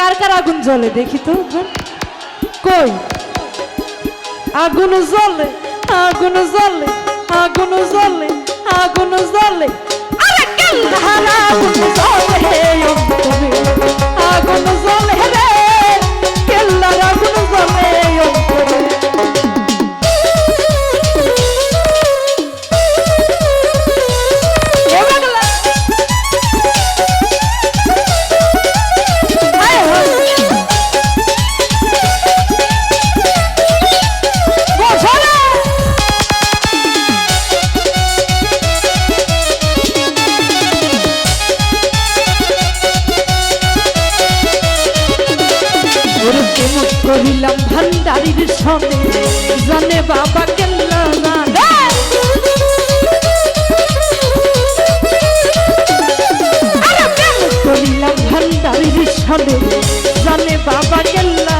কার কার আগুন জ্বলে দেখি তো? কই? আগুন জ্বলে আগুন জ্বলে আগুন জ্বলে আগুন জ্বলে। আগুন জ্বলে আগুন জ্বলে করিলাম ভান্ডারির সঙ্গে জানে বাবা কেল্লা করিলাম ভান্ডারির সঙ্গে জানে বাবা কেল্লা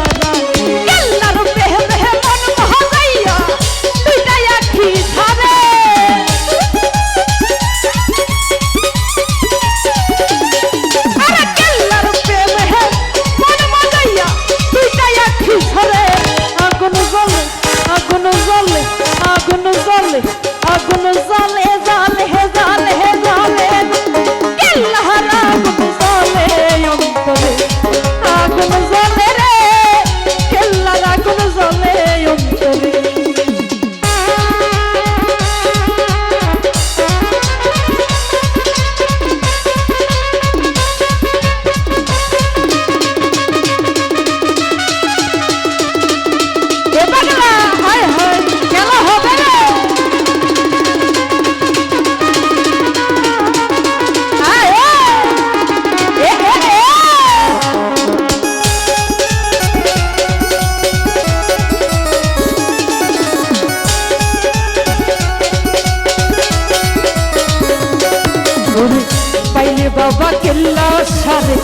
বাবা কেল্লা সারে।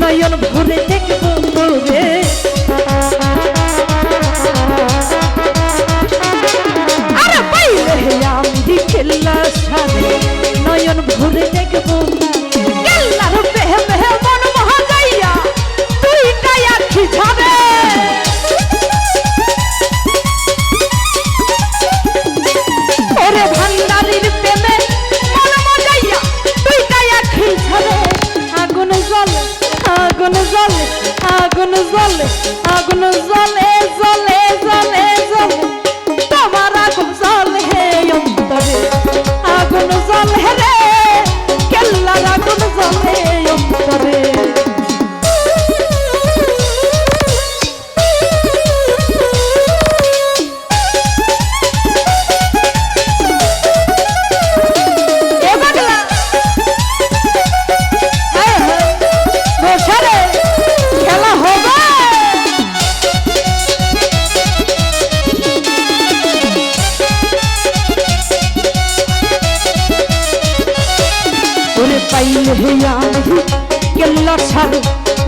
নয়ন ভরে দেখব তোরে পাইল হে আমি কেল্লা ছাড়ে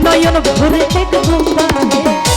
নয়ন ভরে দেখব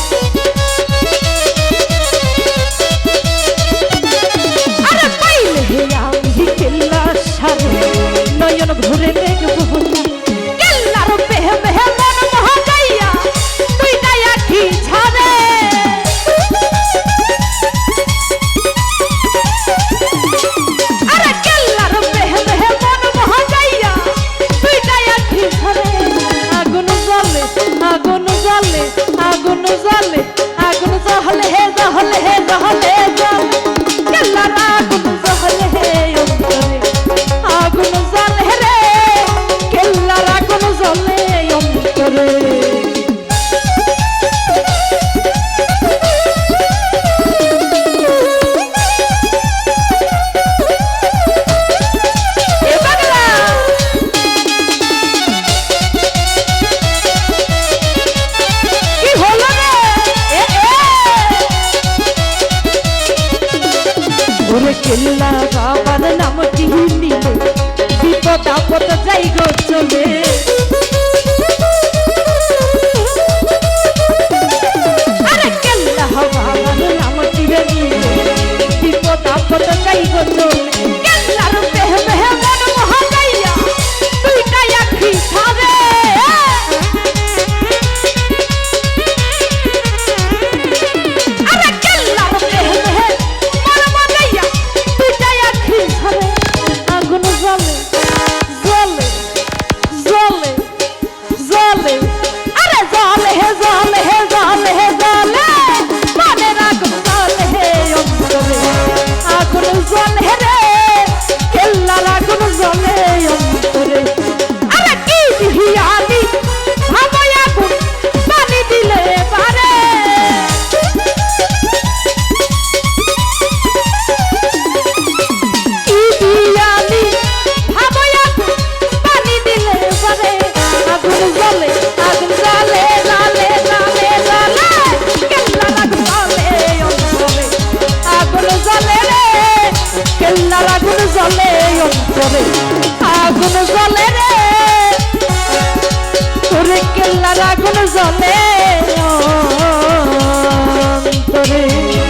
go to bed. আগুন জ্বলে অন্তরে।